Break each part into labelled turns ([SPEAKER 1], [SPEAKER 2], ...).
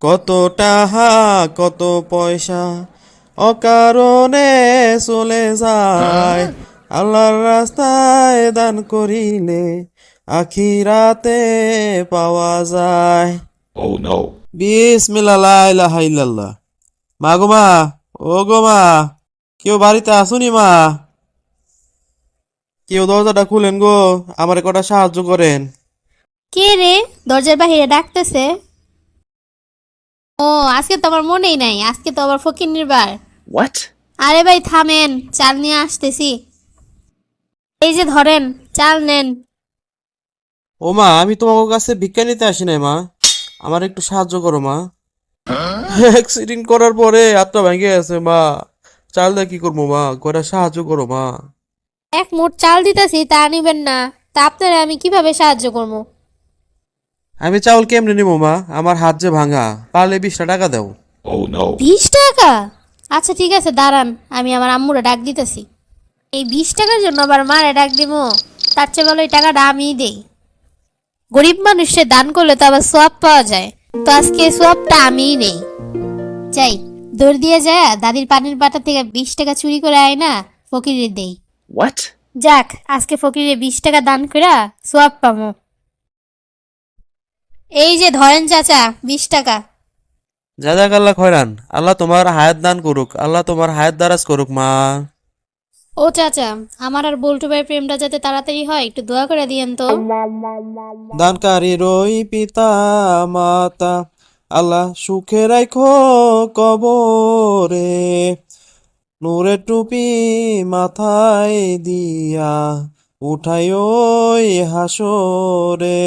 [SPEAKER 1] কত টাহা কত পয়সা অকারণে চলে যায়। আল্লাহর রাস্তায় দান করিলে আখিরাতে পাওয়া যায়।
[SPEAKER 2] Oh no.
[SPEAKER 1] বিসমিল্লাহ মা গো মা ও গো মা কেউ বাড়িতে আসুনি মা? কেউ দরজাটা খুলেন গো আমার কটা সাহায্য করেন।
[SPEAKER 3] কে রে? দরজার বাহিরে ডাকতেছে। ও আজকে তো আমার মনেই নাই আজকে তো আবার ফকির নির্বার
[SPEAKER 2] What?
[SPEAKER 3] আরে ভাই থামেন চাল নিয়ে আসতেছি। এই যে ধরেন চাল নেন।
[SPEAKER 1] ও মা আমি তোমার কাছে ভিক্ষা নিতে আসি নাই মা। আমার একটু সাহায্য করো মা। অ্যাক্সিডেন্ট করার পরে হাতটা ভেঙে গেছে মা। চাল দিয়ে কি করব মা? কটা সাহায্য করো মা।
[SPEAKER 3] এক মোট চাল দিতেছি তা নিবেন না। তা আপনারা আমি কীভাবে সাহায্য করব?
[SPEAKER 1] আমি চাউল কেমনে নিবো মা? আমার হাত যে ভাঙা পারলে বিশটা টাকা দাও।
[SPEAKER 2] Oh
[SPEAKER 3] বিশ টাকা? আচ্ছা ঠিক আছে দাঁড়ান আমি আমার আম্মুরে ডাক দিতেছি। এই বিশ টাকার জন্য আবার মারে ডাক দিব। তার চেয়ে ভালো এই টাকাটা আমিই দেই। গরিব মানুষে দান করলে তো আবার সোয়াব পাওয়া যায়। তো আজকে সোয়াবটা আমিই নেই। যাই দৌড় দিয়ে যায় দাদির পানির বাটা থেকে বিশ টাকা চুরি করে আয় না ফকিরে দেই।
[SPEAKER 2] What?
[SPEAKER 3] যাক আজকে ফকিরে বিশ টাকা দান করে সোয়াব পামো। এই যে ধরেন চাচা বিশ টাকা।
[SPEAKER 1] জাজাক আল্লাহ খয়রান আল্লাহ তোমার হায়াত দান করুক আল্লাহ তোমার হায়াত দারাজ করুক মা।
[SPEAKER 3] ও চাচা আমার আর বল্টু ভাই প্রেমটা যাতে তাড়াতাড়ি হয় একটু দোয়া করে দিয়েন তো।
[SPEAKER 1] দানকারী রই পিতা মাতা আল্লাহ সুখে রাখো কবরে নূরের টুপি মাথায় দিয়া উঠাই ওই হাসরে।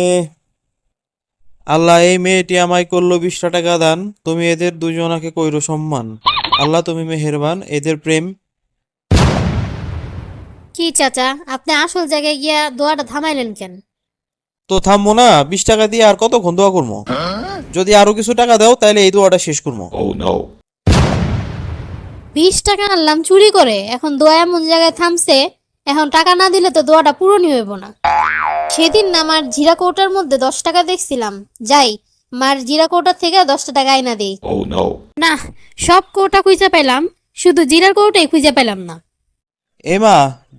[SPEAKER 1] আল্লাহ এই মেয়েটি আমায় করল বিশটা টাকা দান তুমি এদের দুজনাকে কইরো সম্মান। আল্লাহ তুমি মেহেরবান এদের প্রেম।
[SPEAKER 3] কি চাচা আপনি আসল জায়গায় গিয়া দোয়াটা থামাইলেন কেন?
[SPEAKER 1] তো থামবো না বিশ টাকা দিয়ে আর কতক্ষণ দোয়া করব? যদি আরও কিছু টাকা দাও তাহলে এই দোয়াটা শেষ করব।
[SPEAKER 2] Oh
[SPEAKER 3] বিশ টাকা আনলাম চুরি করে। এখন দোয়া এমন জায়গায় থামছে এখন টাকা না দিলে তো দোয়াটা পূরণই হইব না। সেদিন না আমার জিরা কৌটার মধ্যে দশ টাকা দেখছিলাম। যাই মার জিরা কৌটার থেকে দশটা টাকা আইনা দিই
[SPEAKER 2] Oh
[SPEAKER 3] না সব কৌটা খুঁজে পেলাম শুধু জিরার কৌটাই খুঁজে পেলাম না।
[SPEAKER 1] এ মা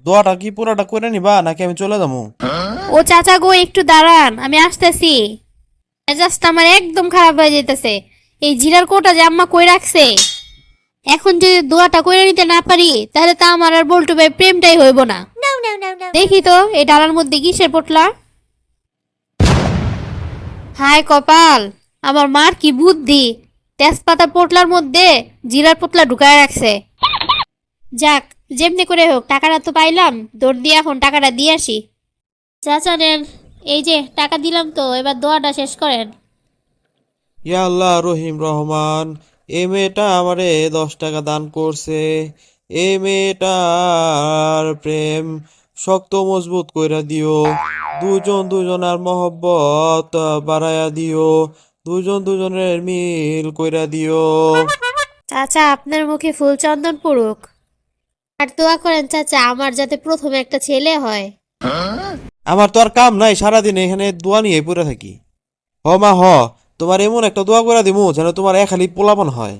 [SPEAKER 1] দোয়াটা কি পুরাটা করে নিবা নাকি আমি চলে যাব?
[SPEAKER 3] ও চাচা গো একটু দাঁড়ান আমি আসতেছি। মেজাজটা আমার একদম খারাপ হয়ে যেতেছে এই জিরার কোটা যে আম্মা কই রাখছে? এখন যদি দোয়াটা কইরা নিতে না পারি তাহলে তা আমার আর বল্টু ভাই প্রেমটাই হইব না। দেখি তো, এই ডালার মধ্যে কিসের পটলা? হায় কপাল, আমার মার কি বুদ্ধি? তেজপাতা পোটলার মধ্যে জিরার পোটলা ঢুকায় রাখছে। যাক, যেমনি করে হোক, টাকাটা তো পাইলাম। দৌড় দিয়ে এখন টাকাটা দিয়ে আসি। চাচা নেন, এই যে, টাকা দিলাম তো, এবার দোয়াটা শেষ করেন।
[SPEAKER 1] ইয়া আল্লাহ রহিম রহমান এই মেয়েটা আমারে দশ টাকা দান করছে। এই মেয়েটার প্রেম শক্ত মজবুত কইরা দিও। দুজন দুজনার মহব্বত বাড়ায়া দিও। দুজন দুজনের মিল কইরা দিও।
[SPEAKER 3] চাচা আপনার মুখে ফুল চন্দন পড়ুক। আর দোয়া করেন চাচা আমার যাতে প্রথমে একটা ছেলে হয়।
[SPEAKER 1] আমার তো আর কাম নাই সারাদিন এখানে দোয়া নিয়ে পড়ে থাকি। হ মা হ। তোমার এমন একটা দোয়া করে দিমু যেন তোমার এক খালি পোলাপন হয়।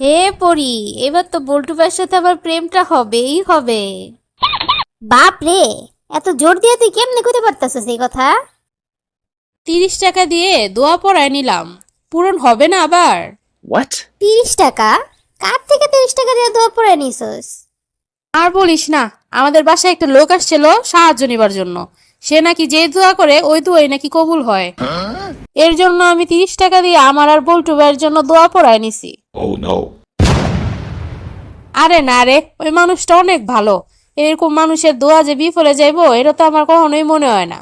[SPEAKER 3] হে পরি এবার তো বল্টু ভাইয়ের সাথে আবার প্রেমটা হবেই হবে। বাপ রে এত জোর দিয়ে তুই কেমনে কইতে পারতাছিস এই কথা?
[SPEAKER 4] তিরিশ টাকা দিয়ে দোয়া পড়ায় নিলাম পূরণ হবে না আবার।
[SPEAKER 2] What?
[SPEAKER 3] তিরিশ টাকা? কার থেকে তিরিশ টাকা দিয়ে দোয়া পড়ে নিছস?
[SPEAKER 4] আর বলিস না আমাদের বাসায় একটা লোক আসছিল সাহায্য নেবার জন্য। সে নাকি যে দোয়া করে ওই দোয়াই নাকি কবুল হয়। এর জন্য আমি তিরিশ টাকা দিয়ে আমার আর বল্টু ভাইয়ের জন্য দোয়া পড়ায় নিছি।
[SPEAKER 2] Oh
[SPEAKER 4] আরে না রে ওই মানুষটা অনেক ভালো। এরকম মানুষের দোয়া যে বিফলে যাইবো এটা তো আমার কখনোই মনে হয় না।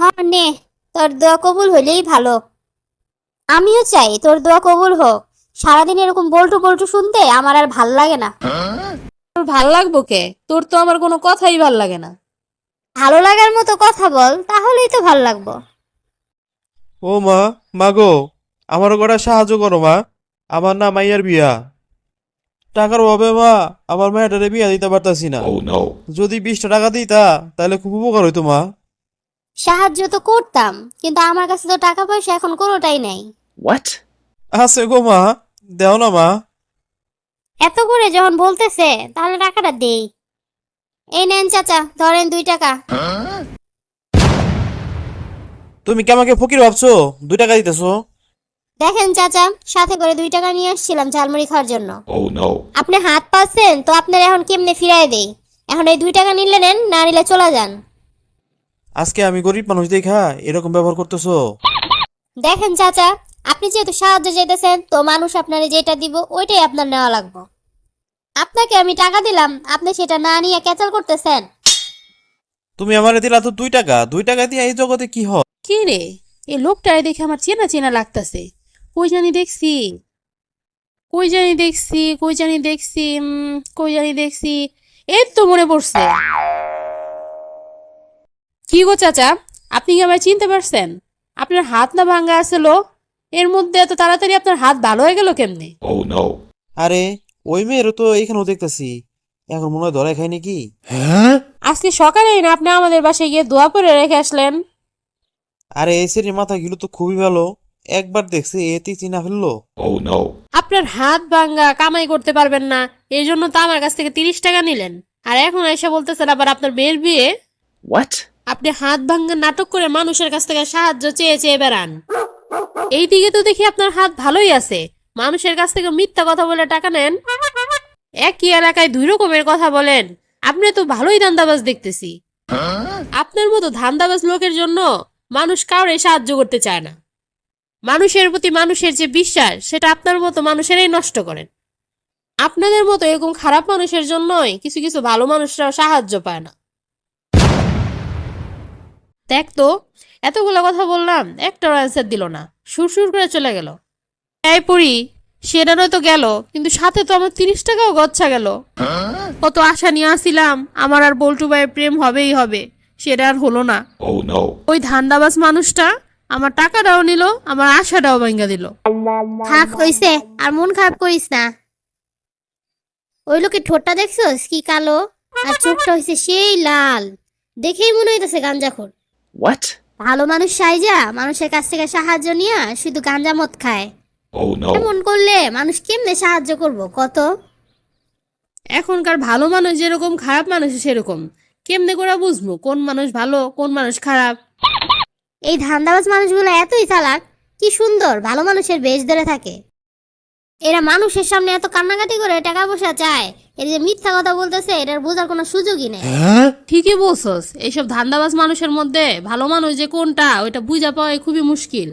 [SPEAKER 3] হ্যাঁ নে তোর দোয়া কবুল হইলেই ভালো। আমিও চাই তোর দোয়া কবুল হোক। সারাদিন এরকম বল্টু বল্টু শুনতে আমার আর ভালো লাগে না।
[SPEAKER 4] তোর ভালো লাগবো কে? তোর তো আমার কোনো কথাই ভালো লাগে না।
[SPEAKER 3] ভালো লাগার মতো কথা বল তাহলেই তো ভালো লাগবো।
[SPEAKER 1] ও মা মা গো আমার কটা সাহায্য করো মা আমার না মাইয়ার বিয়া। টাকার অভাবে মা আমার মেয়েটারে বিয়া দিতে পারতাছি না। যদি বিশটা টাকা দিতা তাহলে খুব উপকার হইতো মা।
[SPEAKER 4] সাহায্য তো করতাম কিন্তু আমার কাছে তো টাকা পয়সা এখন কোনোটাই নাই।
[SPEAKER 2] What?
[SPEAKER 1] আছে গো মা দেও না মা।
[SPEAKER 4] এত করে যখন বলতেছে তাহলে টাকাটা দেই। এই নেন চাচা ধরেন দুই টাকা।
[SPEAKER 1] তুমি কি আমাকে ফকির ভাবছ? দুই টাকা দিতেছো।
[SPEAKER 4] দেখেন চাচা সাথে করে দুই টাকা নিয়ে আসছিলাম ঝালমুড়ি খাওয়ার জন্য।
[SPEAKER 2] Oh.
[SPEAKER 4] আপনি হাত পাচ্ছেন তো আপনার এখন কেমনে ফিরাই দেই? এখন এই দুই টাকা নিলে নেন না নিলে চলে যান।
[SPEAKER 1] আজকে আমি গরিব মানুষ দেখা এরকম ব্যবহার করতেছো।
[SPEAKER 4] দেখেন চাচা আপনি যেহেতু সাহায্য চাইতেছেন তো মানুষ আপনারে যেটা দিব ওইটাই আপনার নেওয়া লাগবে। আপনাকে আমি টাকা দিলাম আপনি সেটা না নিয়ে ক্যাচাল করতেছেন।
[SPEAKER 1] তুমি আমারে দিলা তো দুই টাকা। দুই টাকা দিয়ে এই জগতে কি হয়?
[SPEAKER 3] কি রে? এই লোকটারে দেখে আমার চেনা চেনা লাগতাছে। কই জানি দেখছি। কই জানি দেখছি কই জানি দেখছি কই জানি দেখছি। এই তো মনে পড়ছে। কি গো চাচা আপনি কি আমায় চিনতে পারছেন? আপনার হাত না ভাঙ্গা আছিল এর মধ্যে এত তাড়াতাড়ি আপনার হাত ভালো হয়ে গেল কেমনে.
[SPEAKER 1] আরে ওই মেয়েরও তো এখানেও দেখতেছি। এখন মনে হয় ধরাই খাই নাকি?
[SPEAKER 3] আজকে সকালে না আপনি আমাদের বাসায় গিয়ে দোয়া করে রেখে আসলেন।
[SPEAKER 1] আরে এই সেরির মাথা গিলো তো খুবই ভালো। একবার দেখছি এতেই চিনা ফেলল।
[SPEAKER 2] Oh
[SPEAKER 3] আপনার হাত ভাঙ্গা কামাই করতে পারবেন না। এই জন্য তো আমার কাছ থেকে তিরিশ টাকা নিলেন। আর এখন এসে বলতেছেন আবার আপনার মেয়ের বিয়ে? আপনি হাত ভাঙ্গা নাটক করে মানুষের কাছ থেকে সাহায্য চেয়ে চেয়ে বেড়ান। এই দিকে তো দেখি আপনার হাত ভালোই আছে। মানুষের কাছ থেকে মিথ্যা কথা বলে টাকা নেন। একই এলাকায় দুই রকমের কথা বলেন। আপনি তো ভালোই ধান্দাবাজ দেখতেছি। আপনার মতো ধান্দাবাজ লোকের জন্য মানুষ কাউরে সাহায্য করতে চায় না। মানুষের প্রতি মানুষের যে বিশ্বাস সেটা আপনার মতো মানুষেরাই নষ্ট করেন। আপনাদের মতো এরকম খারাপ মানুষের জন্যই কিছু কিছু ভালো মানুষরাও সাহায্য পায় না। দেখ তো এতগুলো কথা বললাম একটাও অ্যান্সার দিল না। সুর সুর করে চলে গেল। এই পড়ি সেটা নয়তো গেল কিন্তু সাথে তো আমার তিরিশ টাকাও গচ্ছা গেল। কত আশা নিয়ে আসছিলাম আমার আর বল্টু ভাইয়ের প্রেম হবেই হবে। সেটা আর হলো না।
[SPEAKER 2] Oh
[SPEAKER 3] ওই ধান্দাবাজ মানুষটা আমার টাকাটাও নিল আমার আশাটাও ভাঙ্গা দিল।
[SPEAKER 4] থাক হইছে আর মন খারাপ করিস না। ওই লোকের ঠোঁটটা দেখছস? কি কালো? আর চোখটা হইছে সেই লাল। দেখেই মনে হইতেছে গাঞ্জাখোর।
[SPEAKER 2] What?
[SPEAKER 4] ভালো মানুষ সাইজা মানুষের কাছ থেকে সাহায্য নিয়ে শুধু গাঞ্জা মদ খায়।
[SPEAKER 2] Oh no.
[SPEAKER 4] এমন করলে মানুষ কেমনে সাহায্য করব? কত?
[SPEAKER 3] এখনকার ভালো মানুষ যেরকম খারাপ মানুষ সেরকম। কেমনে করে বুঝব? কোন মানুষ ভালো কোন মানুষ খারাপ?
[SPEAKER 4] এই ধান্দাবাজ মানুষগুলো এতই চালাক কি সুন্দর ভালো মানুষের বেশ ধরে থাকে। এরা মানুষের সামনে এত কান্নাকাটি করে টাকা পয়সা চায় এর যে মিথ্যা কথা বলতেছে এটার বোঝার কোনো সুযোগই নেই।
[SPEAKER 3] ঠিকই বলছস এইসব ধান্দাবাজ মানুষের মধ্যে ভালো মানুষ যে কোনটা ওইটা বুঝা পাওয়া খুবই মুশকিল।